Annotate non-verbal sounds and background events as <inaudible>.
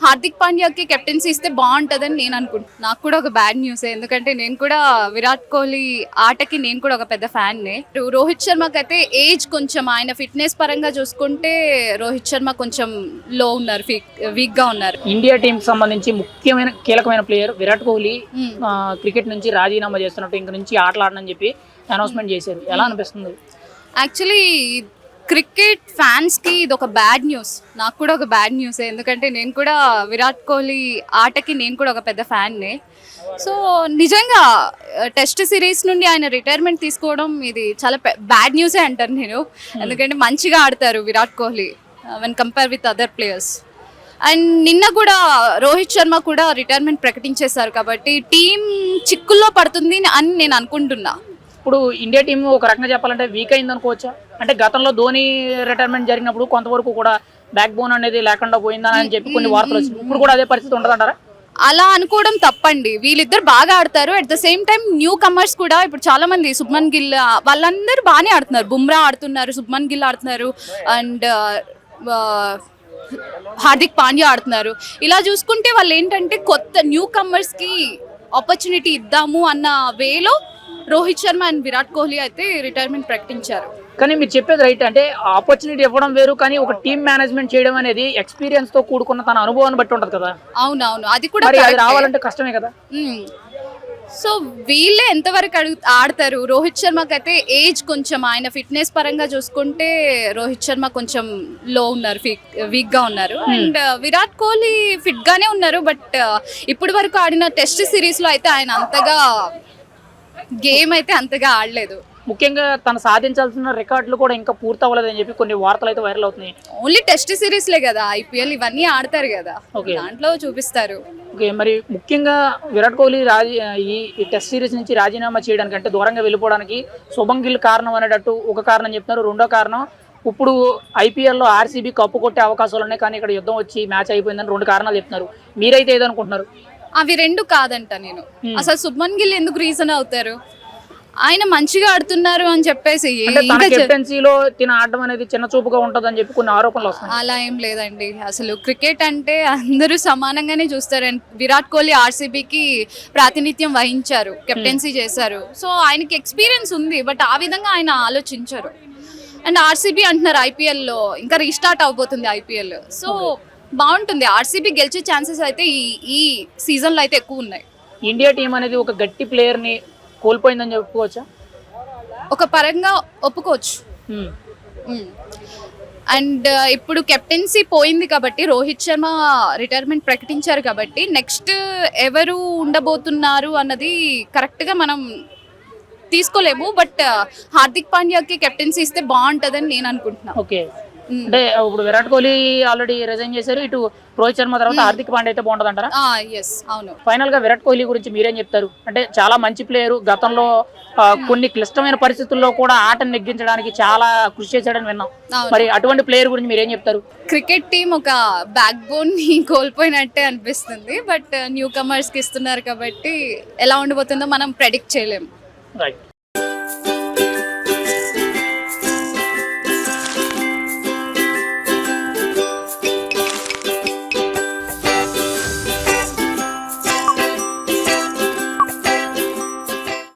Hardik పాండ్యాకి captaincy ఇస్తే బాగుంటుందని నేను అనుకుంటున్నాను నాకు కూడా ఒక బ్యాడ్ న్యూస్ ఎందుకంటే నేను కూడా విరాట్ కోహ్లీ ఆటకి నేను కూడా ఒక పెద్ద ఫ్యాన్ రోహిత్ శర్మకి అయితే ఏజ్ కొంచెం ఆయన ఫిట్నెస్ పరంగా చూసుకుంటే రోహిత్ శర్మ కొంచెం లో ఉన్నారు వీక్గా ఉన్నారు. ఇండియా టీం సంబంధించి ముఖ్యమైన కీలకమైన ప్లేయర్ విరాట్ కోహ్లీ క్రికెట్ నుంచి రాజీనామా చేస్తున్నట్టు ఇంక నుంచి ఆటలాడనని చెప్పి అనౌన్స్మెంట్ చేశారు. ఎలా అనిపిస్తుంది? యాక్చువల్లీ క్రికెట్ ఫ్యాన్స్కి ఇది ఒక బ్యాడ్ న్యూస్. నాకు కూడా ఒక బ్యాడ్ న్యూస్. ఎందుకంటే నేను కూడా విరాట్ కోహ్లీ ఆటకి నేను కూడా ఒక పెద్ద ఫ్యాన్నే. సో నిజంగా టెస్ట్ సిరీస్ నుండి ఆయన రిటైర్మెంట్ తీసుకోవడం ఇది చాలా బ్యాడ్ న్యూసే అంటారు నేను. ఎందుకంటే మంచిగా ఆడతారు Virat Kohli when compare with other players and నిన్న కూడా రోహిత్ శర్మ కూడా రిటైర్మెంట్ ప్రకటించేశారు కాబట్టి టీం చిక్కుల్లో పడుతుంది అని నేను అనుకుంటున్నా. ఇప్పుడు ఇండియా టీం ఒక రకంగా చెప్పాలంటే వీక్ అయింది అనుకోవచ్చా అంటే గతంలో ధోని రిటైర్మెంట్ జరిగినప్పుడు కొంతవరకు కూడా బ్యాక్ బోన్ అనేది లేకుండా పోయిందని అని చెప్పి కొన్ని వార్తలు వచ్చింది ఇప్పుడు కూడా అదే పరిస్థితి ఉండదంటారా అలా అనుకోవడం తప్పండి. వీళ్ళిద్దరు బాగా ఆడతారు. At the same time newcomers కూడా ఇప్పుడు చాలా మంది శుభ్మన్ గిల్ వాళ్ళందరూ బాగానే ఆడుతున్నారు. బుమ్రా ఆడుతున్నారు శుభ్మన్ గిల్ ఆడుతున్నారు అండ్ హార్దిక్ పాండ్యా ఆడుతున్నారు. ఇలా చూసుకుంటే వాళ్ళు ఏంటంటే కొత్త న్యూ కమర్స్కి ఆపర్చునిటీ ఇద్దాము అన్న వేలో రోహిత్ శర్మ అండ్ విరాట్ కోహ్లీ అయితే రిటైర్మెంట్ ప్రకటించారు. కానీ మీరు చెప్పేది రైట్ అంటే ఆపర్చునిటీ ఇవ్వడం వేరు కానీ ఒక టీం మేనేజ్మెంట్ చేయడం అనేది ఎక్స్పీరియన్స్తో కూడుకున్న తన అనుభవాన్ని బట్టి ఉంటది కదా. అవునవును. అది కూడా మరి అది. రావాలంటే కష్టమే కదా. సో వీళ్ళే ఎంతవరకు అడుగు ఆడతారు? రోహిత్ శర్మకి అయితే ఏజ్ కొంచెం ఆయన ఫిట్నెస్ పరంగా చూసుకుంటే రోహిత్ శర్మ కొంచెం లో ఉన్నారు వీక్గా ఉన్నారు. అండ్ విరాట్ కోహ్లీ ఫిట్ గానే ఉన్నారు బట్ ఇప్పటి వరకు ఆడిన టెస్ట్ సిరీస్లో అయితే ఆయన అంతగా గేమ్ అయితే అంతగా ఆడలేదు. ముఖ్యంగా తను సాధించాల్సిన రికార్డులు కూడా ఇంకా పూర్తి అవ్వలేదని చెప్పి కొన్ని వార్తలు అయితే వైరల్ అవుతున్నాయి. ఓన్లీ టెస్ట్ సిరీస్లే కదా ఐపీఎల్ ఇవన్నీ ఆడతారు కదా. Okay. దాంట్లో చూపిస్తారు. ఓకే మరి ముఖ్యంగా విరాట్ కోహ్లీ రాజీ ఈ టెస్ట్ సిరీస్ నుంచి రాజీనామా చేయడానికి అంటే దూరంగా వెళ్ళిపోవడానికి శుభం గిల్ కారణం అనేటట్టు ఒక కారణం చెప్తున్నారు. రెండో కారణం ఇప్పుడు ఐపీఎల్లో ఆర్సీబీ కప్పు కొట్టే అవకాశాలు ఉన్నాయి కానీ ఇక్కడ యుద్ధం వచ్చి మ్యాచ్ అయిపోయిందని రెండు కారణాలు చెప్తున్నారు. మీరైతే ఏదనుకుంటున్నారు? అవి రెండు కాదంట నేను. అసలు శుభ్మన్ గిల్ ఎందుకు రీజన్ అవుతారు? ఆయన మంచిగా ఆడుతున్నారు అని చెప్పేసి కెప్టెన్సీలో తిన ఆడడం అనేది చిన్న చూపుగా ఉంటుందని చెప్పి కొన్ని ఆరోపణలు వస్తున్నాయి. అలా ఏం లేదండి. అసలు క్రికెట్ అంటే అందరూ సమానంగానే చూస్తారు. విరాట్ కోహ్లీ ఆర్సీబీకి ప్రాతినిధ్యం వహించారు కెప్టెన్సీ చేశారు. సో ఆయనకి ఎక్స్పీరియన్స్ ఉంది బట్ ఆ విధంగా ఆయన ఆలోచించారు. అండ్ ఆర్సీబీ అంటున్నారు ఐపీఎల్లో ఇంకా రీస్టార్ట్ అవబోతుంది ఐపీఎల్. సో బాగుంటుంది. ఆర్సీబీ గెలిచే ఛాన్సెస్ అయితే ఈ ఈ సీజన్లో అయితే ఎక్కువ ఉన్నాయి. ఇండియా టీం అనేది ఒక గట్టి ప్లేయర్ని కోల్పోయిందని చెప్పుకోవచ్చా? ఒక పరంగా ఒప్పుకోవచ్చు. అండ్ ఇప్పుడు కెప్టెన్సీ పోయింది కాబట్టి రోహిత్ శర్మ రిటైర్మెంట్ ప్రకటించారు కాబట్టి నెక్స్ట్ ఎవరు ఉండబోతున్నారు అన్నది కరెక్ట్గా మనం తీసుకోలేము. బట్ హార్దిక్ పాండ్యాకి కెప్టెన్సీ ఇస్తే బాగుంటుందని నేను అనుకుంటున్నాను ఓకే. అంటే ఇప్పుడు విరాట్ కోహ్లీ ఆల్రెడీ రిజైన్ చేశారు. ఇటు రోహిత్ శర్మ తర్వాత హార్దిక్ పాండే అయితే బాగుంటుంది అంటారా ఎస్ అవును. ఫైనల్గా విరాట్ కోహ్లీ గురించి మీరేం చెప్తారు? అంటే చాలా మంచి ప్లేయర్ గతంలో కొన్ని క్లిష్టమైన పరిస్థితుల్లో కూడా ఆటను నెగ్గించడానికి చాలా కృషి చేశాడని విన్నాం. మరి అటువంటి ప్లేయర్ గురించి మీరేం చెప్తారు? క్రికెట్ టీం ఒక బ్యాక్ బోన్ని <laughs> కోల్పోయినట్టే అనిపిస్తుంది. బట్ న్యూ కమర్స్కి ఇస్తున్నారు కాబట్టి ఎలా ఉండబోతుందో మనం ప్రెడిక్ట్ చేయలేము రైట్